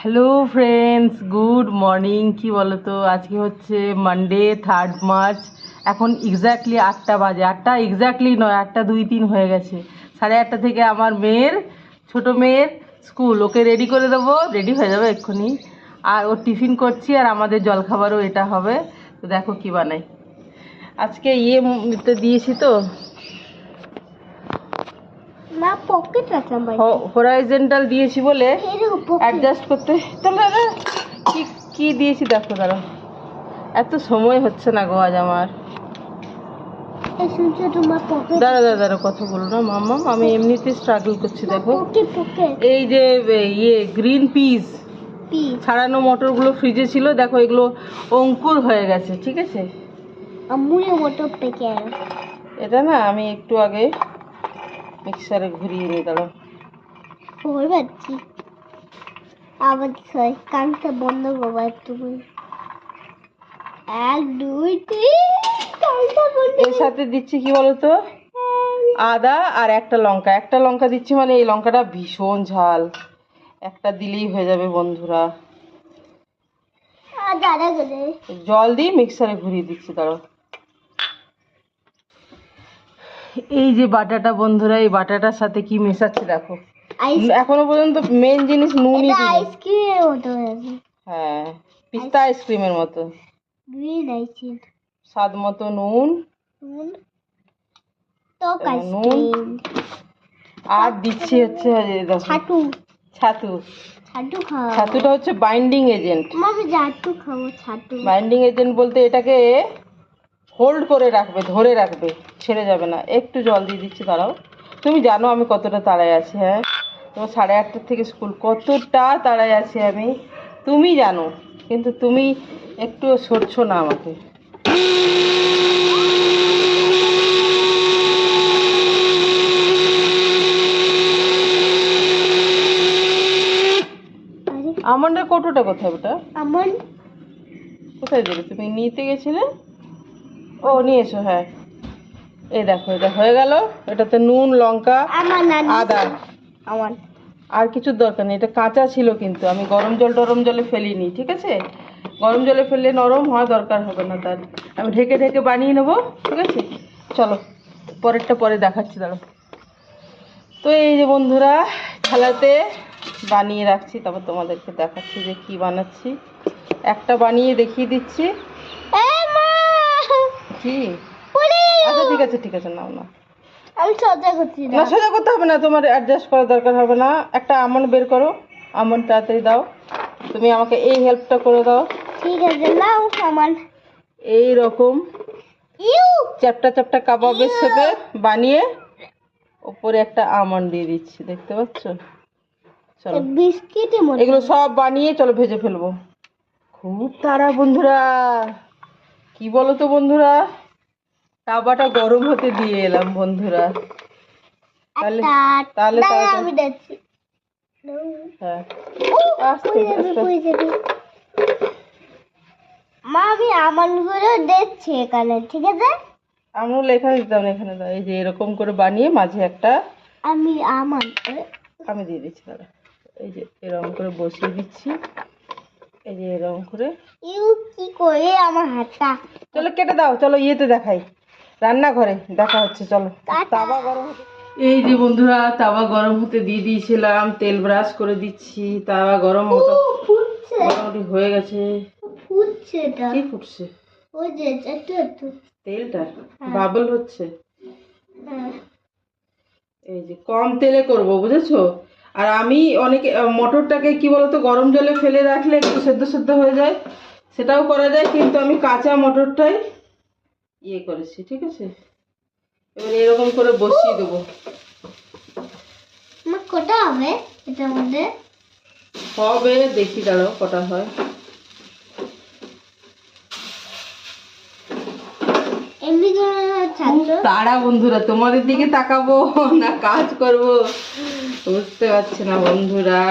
Hello friends good morning কি বলো তো আজকে হচ্ছে মানডে থার্ড মার্চ এখন এক্স্যাক্টলি আটটা বাজে। আটটা এক্স্যাক্টলি নয়, আটটা দুই তিন হয়ে গেছে। সাড়ে আটটা থেকে আমার মেয়ের, ছোট মেয়ের স্কুল ওকে রেডি করে দেবো। রেডি হয়ে যাবে এক্ষুনি। আর ও টিফিন করছি আর আমাদের জলখাবারও এটা হবে। তো দেখো কি বানাই। আজকে ইয়ে দিয়েছি তো। না পকেট রাখলাম ভাই হোরাইজেন্টাল দিয়েছি বলে অ্যাডজাস্ট করতে তাহলে দাদা কি কি দিয়েছি দেখো দাঁড়া এত সময় হচ্ছে না গো আজ আমার। এই শুনছো দাঁড়া দাঁড়া দাঁড়া কথা বলো না মাম্মাম আমি এমনিতে স্ট্রাগল করছি দেখো। এই যে ইয়ে গ্রিন পিস ছাড়ানো মটরগুলো ফ্রিজে ছিল দেখো এগুলো অঙ্কুর হয়ে গেছে ঠিক আছে? এটা না আমি একটু আগে মিক্সারে ঘুরিয়ে নিয়ে দাঁড়াও। ভয় পাচ্ছি আবার ছয় কানটা বন্ধ করব একটু। এক দুই তিন কানটা বন্ধ এর সাথে দিচ্ছি কি বলতো? আদা আর একটা লঙ্কা। একটা লঙ্কা দিচ্ছি মানে এই লঙ্কাটা ভীষণ ঝাল। একটা দিলেই হয়ে যাবে বন্ধুরা। জল দিয়ে মিক্সারে ঘুরিয়ে দিচ্ছি দাঁড়াও। এই যে বাটাটা বন্ধুরা এই বাটাটার সাথে কি মেশাচ্ছে দেখো। এখনও পর্যন্ত মেন জিনিস নুনই আইসক্রিমের মতো হ্যাঁ পিস্তা আইসক্রিমের মতো। গ্রিন আইসক্রিম স্বাদ মতো নুন। নুন। টক আইসক্রিম আর দিচ্ছি হচ্ছে ছাটু ছাতু। ছাটু খাওয়া ছাতুটা হচ্ছে বাইন্ডিং এজেন্ট আমি জাটু খাব ছাটু বাইন্ডিং এজেন্ট বলতে এটাকে হোল্ড করে রাখবে ধরে রাখবে ছেড়ে যাবে না। একটু জল দিয়ে দিচ্ছি দাঁড়াও। তুমি জানো আমি কতটা তাড়ায় আছি হ্যাঁ? তোমার সাড়ে আটটার থেকে স্কুল কতটা তাড়ায় আছি আমি? তুমি জানো কিন্তু তুমি একটু সরছো না আমাকে। আমন্ডের কৌটোটা কোথায় ওটা? আমার কোথায় দিলে তুমি নিতে গেছিলে? ও নিয়ে এসো হ্যাঁ। এই দেখো এটা হয়ে গেল। এটাতে নুন লঙ্কা আদা। আমার। আর কিছুর দরকার নেই এটা কাঁচা ছিল কিন্তু। আমি গরম জল টরম জলে ফেলিনি ঠিক আছে? গরম জলে ফেললে নরম হওয়া দরকার হবে না তার। আমি ঢেকে ঢেকে বানিয়ে নেব ঠিক আছে? চলো পরেরটা পরে দেখাচ্ছি দাঁড়ো তো এই যে বন্ধুরা খেলাতে বানিয়ে রাখছি তারপর তোমাদেরকে দেখাচ্ছি যে কি বানাচ্ছি। একটা বানিয়ে দেখিয়ে দিচ্ছি। কি? আচ্ছা ঠিক আছে ঠিক আছে নাও না আমি সজা করছি না। সোজা করতে হবে না তোমার অ্যাডজাস্ট করার দরকার হবে না। একটা আমন্ড বের করো আমন্ড তাড়াতাড়ি দাও। তুমি আমাকে এই হেল্পটা করে দাও। ঠিক আছে নাও আমার এই রকম ইউ! চ্যাপটা চ্যাপটা কাবাবের শেপে বানিয়ে ওপরে একটা আমন্ড দিয়ে দিচ্ছি দেখতে পাচ্ছ? চলো। বিস্কিটের মতো। এগুলো সব বানিয়ে চলো ভেজে ফেলব। খুব তারা বন্ধুরা। কি বলো তো বন্ধুরা? তাওয়াটা গরম হতে দিয়ে এলাম বন্ধুরা। তাহলে তাহলে আমি দেখছি। হ্যাঁ। আস্তে, আস্তে। মা আমি আমনগুলো দেখছি এখানে ঠিক আছে? আমুল এখানে দিতাম না এখানে দাও। এই যে এরকম করে বানিয়ে মাঝে একটা আমি আমান আমি দিয়ে দিচ্ছি দাদা এই যে এরকম করে বসিয়ে দিচ্ছি। এই যে এরকম করে। ইউ কি করে আমার হাতটা? চলো কেটে দাও চলো ইয়েতে দেখাই। রান্নাঘরে দেখা হচ্ছে চলো। তাওয়া গরম এই যে বন্ধুরা তাওয়া গরম হতে দিয়ে দিয়েছিলাম তেল ব্রাশ করে দিচ্ছি তাওয়া গরম মোটামুটি হয়ে গেছে। ফুটছে কি ফুটছে? ওই যে একটু একটু তেলটা? বাবল হচ্ছে? হ্যাঁ। এই যে কম তেলে করব বুঝেছ? আর আমি অনেকে মটরটাকে কি বলতো গরম জলে ফেলে রাখলে একটু সেদ্ধ সেদ্ধ হয়ে যায়। সেটাও করা যায় কিন্তু আমি কাঁচা মটরটাই ইয়ে করেছি ঠিক আছে? এবার এরকম করে বসিয়ে দেবো। কটা হবে এটার মধ্যে? হবে দেখি দাঁড়াও কটা হয়। তারা বন্ধুরা তোমাদের দিকে তাকাবো না কাজ করব। বুঝতে পারছি না বন্ধুরা।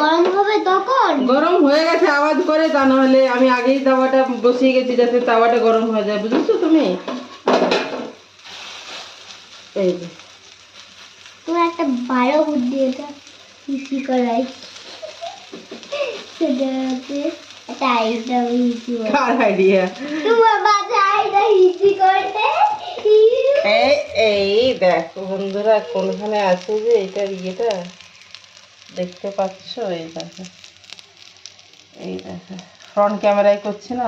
গরম হবে তখন? গরম হয়ে গেছে আওয়াজ করে তা নাহলে আমি আগেই তাওয়াটা বসিয়ে গেছি যাতে তাওয়াটা গরম হয়ে যায় বুঝেছ তুমি? এই যে। তোমার একটা ভালো বুদ্ধি এটা করাই। সেটা হচ্ছে একটা আইডিয়া হিসি কার আইডিয়া তোমার বাচ্চা আইডিয়া হিসি করতে? এই এই দেখো বন্ধুরা, কোনখানে আছে যে এটার ইয়েটা? দেখতে পাচ্ছ? এই দেখো। ফ্রন্ট ক্যামেরায় করছি না?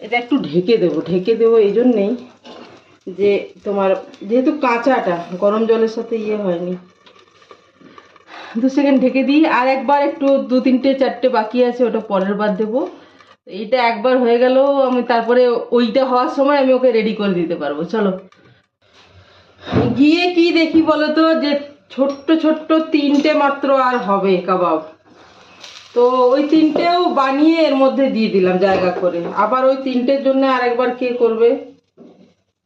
এটা একটু ঢেকে দেবো ঢেকে দেবো এই জন্যেই যে তোমার, যেহেতু কাঁচাটা, গরম জলের সাথে ইয়ে হয়নি। দু সেকেন্ড ঢেকে দিই, আর একবার একটু দু তিনটে চারটে বাকি আছে, ওটা পরের বার দেবো। এইটা একবার হয়ে গেল আমি তারপরে ওইটা হওয়ার সময় আমি ওকে রেডি করে দিতে পারব, চলো। গিয়ে কি দেখি বলো তো যে ছোট্ট ছোট্ট তিনটে মাত্র আর হবে কাবাব। তো ওই তিনটেও বানিয়ে এর মধ্যে দিয়ে দিলাম জায়গা করে। আবার ওই তিনটের জন্য আরেকবার কে করবে?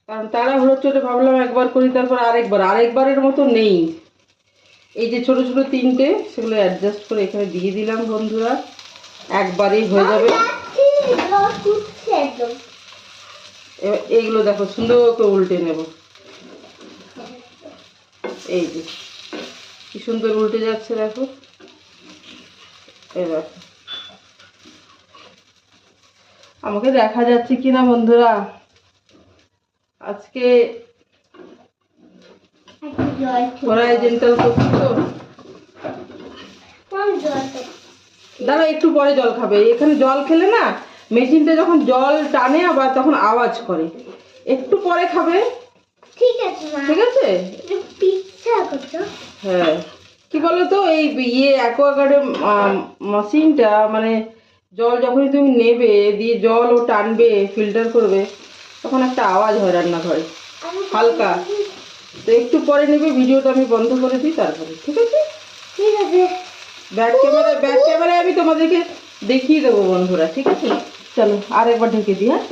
কারণ তারা হলো চোটে ভাবলাম একবার করি, তারপর আরেকবার। আরেকবারের মতো নেই। এই যে ছোট ছোট তিনটে, সেগুলো অ্যাডজাস্ট করে এখানে দিয়ে দিলাম বন্ধুরা। একবারেই হয়ে যাবে। এইগুলো দেখো, সুন্দর করে উল্টে নেব। এই যে, কি সুন্দর উল্টে যাচ্ছে দেখো। এই দেখো। আমাকে দেখা যাচ্ছে কিনা বন্ধুরা? আজকে ওরা এজেন্টাল করছি তো। দাঁড়া একটু পরে জল খাবে। এখানে জল খেলে না মেশিনটা যখন জল টানে আবার তখন আওয়াজ করে। একটু পরে খাবে? ঠিক আছে ঠিক আছে? হ্যাঁ। কি বলতো এই ইয়ে অ্যাকোয়াগার্ডের মেশিনটা মানে জল যখনই তুমি নেবে দিয়ে জল ও টানবে ফিল্টার করবে তখন একটা আওয়াজ হয় রান্নাঘরে। হালকা। তো একটু পরে নেবে ভিডিওটা আমি বন্ধ করে দিই তারপরে। ঠিক আছে? ঠিক আছে। ব্যাক ক্যামেরা ব্যাক ক্যামেরায় আমি তোমাদেরকে দেখিয়ে দেবো বন্ধুরা ঠিক আছে? চলো আর একবার ঢেকে দিই হ্যাঁ?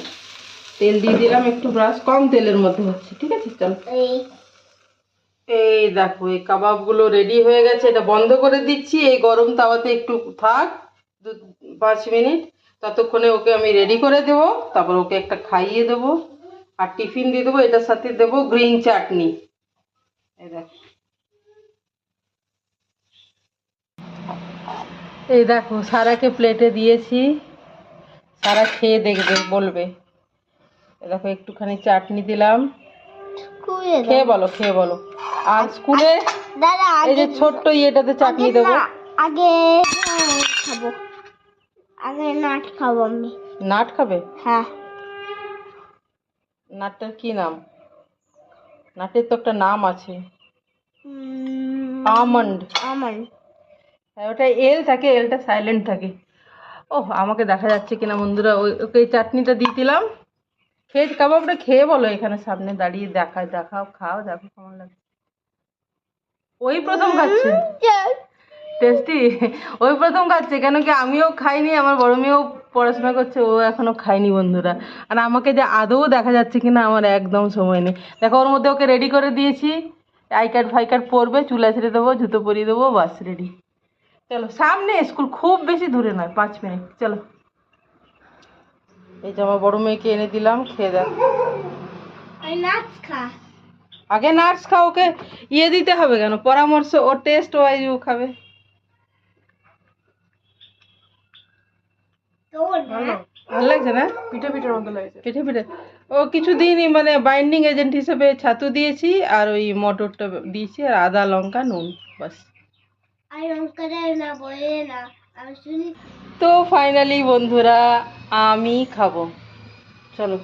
তেল দিয়ে দিলাম একটু ব্রাশ কম তেলের মধ্যে হচ্ছে ঠিক আছে? চলো। এই। দেখো এই কাবাবগুলো রেডি হয়ে গেছে এটা বন্ধ করে দিচ্ছি এই গরম তাওয়াতে একটু থাক দু পাঁচ মিনিট ততক্ষণে ওকে আমি রেডি করে দেব তারপর ওকে একটা খাইয়ে দেবো আর টিফিন দিয়ে দেবো এটার সাথে দেবো গ্রিন চাটনি এই দেখো। এই দেখো সারাকে প্লেটে দিয়েছি। সারা খেয়ে দেখবে বলবে। দেখো একটুখানি চাটনি দিলাম। খেয়ে বলো খেয়ে বলো। আর স্কুলে এই যে ছোট্ট ইয়েটাতে চাটনি দেবো। আগে খাব। আগে নাট খাব আমি। নাট খাবে? হ্যাঁ। নাটটার কি নাম? নাটের তো একটা নাম আছে। আমন্ড। আমার হ্যাঁ ওটা এল থাকে এলটা সাইলেন্ট থাকে। ও আমাকে দেখা যাচ্ছে কিনা বন্ধুরা। ওই ওকে এই চাটনিটা দিয়ে দিলাম। খেয়ে কাবাবটা খেয়ে বলো এখানে সামনে দাঁড়িয়ে দেখা দেখাও খাও দেখো কেমন লাগে ওই প্রথম খাচ্ছে। টেস্টি? ওই প্রথম খাচ্ছে কেন কি আমিও খাইনি আমার বড় মেয়েও পড়াশোনা করছে ও এখনও খায়নি বন্ধুরা। আর আমাকে যে আদৌ দেখা যাচ্ছে কিনা আমার একদম সময় নেই। দেখো ওর মধ্যে ওকে রেডি করে দিয়েছি। আই কার্ড ফাই কার্ড পরবে চুলা ছেড়ে দেবো জুতো পরিয়ে দেবো বাস রেডি চলো সামনে স্কুল খুব বেশি দূরে নয় পাঁচ মিনিট চলো। এই যে আমার বড় মেয়েকে এনে দিলাম খেয়ে দেখ। খা। আগে নার্স খাও ওকে ইয়ে দিতে হবে কেন? পরামর্শ ও টেস্ট ওয়াইজ ও খাবে। ভালো। লাগছে না? পিঠে পিঠের মতো লাগছে। পিঠে পিঠে। ও কিছুদিনই মানে বাইন্ডিং এজেন্ট হিসেবে ছাতু দিয়েছি আর ওই মটরটা দিয়েছি আর আদা লঙ্কা নুন বাস। তো ফাইনালি বন্ধুরা আমি খাব। চলো।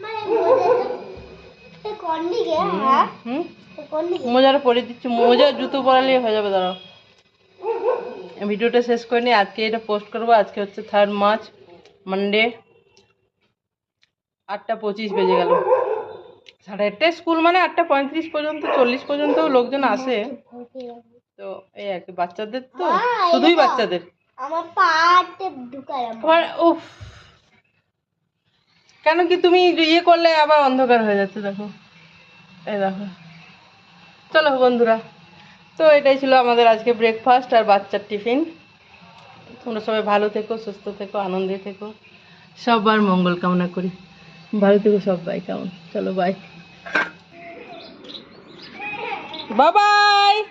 মানে কোন দিকে হ্যাঁ? পরে দিচ্ছি মোজা জুতো পরালে হয়ে যাবে দাঁড়াও। ভিডিওটা শেষ করে নিই আজকে এটা পোস্ট করব আজকে হচ্ছে থার্ড মার্চ মানডে আটটা পঁচিশ বেজে গেল। সাড়ে আটটায় স্কুল মানে আটটা পঁয়ত্রিশ পর্যন্ত চল্লিশ পর্যন্ত লোকজন আসে। তো এই আর কি বাচ্চাদের তো? শুধুই বাচ্চাদের? আমার পাটে ঢুকালাম আবার উফ। কেন কি তুমি ইয়ে করলে আবার অন্ধকার হয়ে যাচ্ছে দেখো। এই দেখো। চলো বন্ধুরা তো এটাই ছিল আমাদের আজকে ব্রেকফাস্ট আর বাচ্চার টিফিন তোমরা সবাই ভালো থেকো সুস্থ থেকো আনন্দে থেকো। সবার মঙ্গল কামনা করি। ভালো থেকো সবাই কেমন? চলো বাই Bye bye.